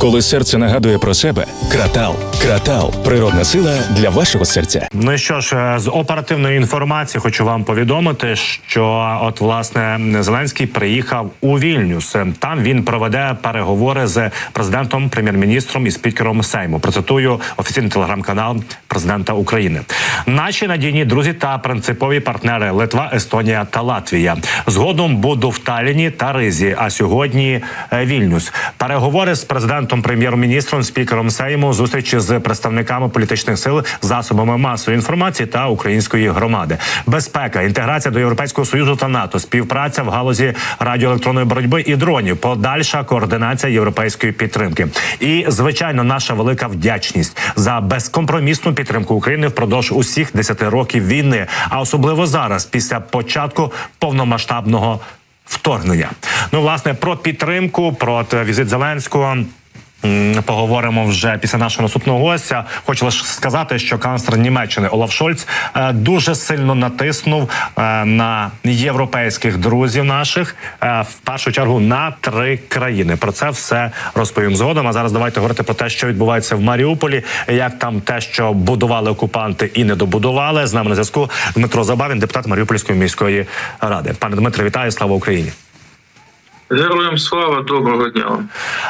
Коли серце нагадує про себе, кратал. Кратал природна сила для вашого серця. Ну що ж, е, з оперативної інформації хочу вам повідомити, що от власне Зеленський приїхав у Вільнюс. Там він проведе переговори з президентом, прем'єр-міністром і спікером Сейму. Процитую офіційний телеграм-канал президента України. Наші надійні друзі та принципові партнери Литва, Естонія та Латвія. Згодом буду в Таліні та Ризі. А сьогодні е, Вільнюс. Переговори з президентом, прем'єр-міністром, спікером Сейму, зустрічі з представниками політичних сил, засобами масової інформації та української громади. Безпека, інтеграція до Європейського союзу та НАТО, співпраця в галузі радіоелектронної боротьби і дронів, подальша координація європейської підтримки. І звичайно, наша велика вдячність за безкомпромісну підтримку України впродовж усіх 10 років війни, а особливо зараз, після початку повномасштабного вторгнення. Ну, власне, про підтримку, про візит Зеленського. Поговоримо вже після нашого наступного гостя. Хочу лише сказати, що канцлер Німеччини Олаф Шольц е, дуже сильно натиснув е, на європейських друзів наших е, в першу чергу на три країни. Про це все розповім згодом. А зараз давайте говорити про те, що відбувається в Маріуполі, як там те, що будували окупанти і не добудували. З нами на зв'язку Дмитро Забавін, депутат Маріупольської міської ради. Пане Дмитре, вітаю! Слава Україні! Героям слава, доброго дня.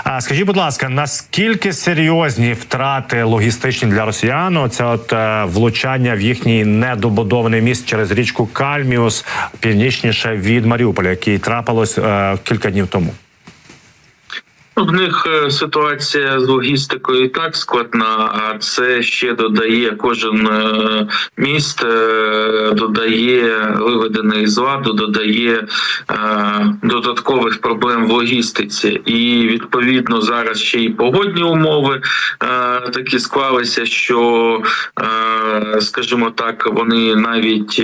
А скажіть, будь ласка, наскільки серйозні втрати логістичні для росіян? Це от е, влучання в їхній недобудований міст через річку Кальміус, північніше від Маріуполя, який трапилось е, кілька днів тому. В них е, ситуація з логістикою і так складна, а це ще додає кожен е, міст, е, додає виведений з ладу, додає додаткових проблем в логістиці. І відповідно зараз ще й погодні умови такі склалися, що, скажімо так, вони навіть.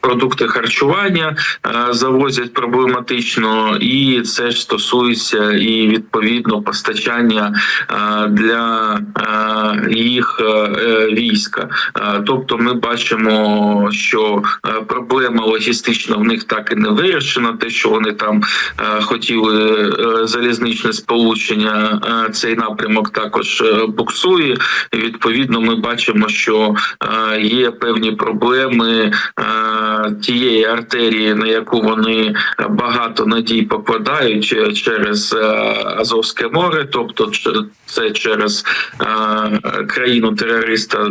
Продукти харчування е, завозять проблематично, і це ж стосується і відповідно постачання е, для е, їх війська. Тобто, ми бачимо, що проблема логістична в них так і не вирішена. Те, що вони там хотіли залізничне сполучення, цей напрямок також буксує. Відповідно, ми бачимо, що є певні проблеми тієї артерії, на яку вони багато надій покладають е, через е, Азовське море, тобто це через е, країну терориста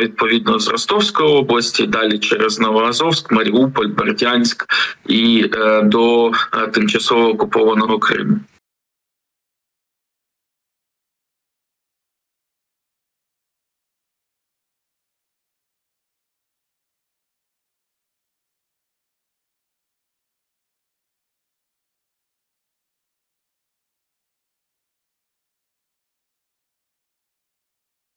відповідно з Ростовської області, далі через Новоазовськ, Маріуполь, Бердянськ і до тимчасово окупованого Криму.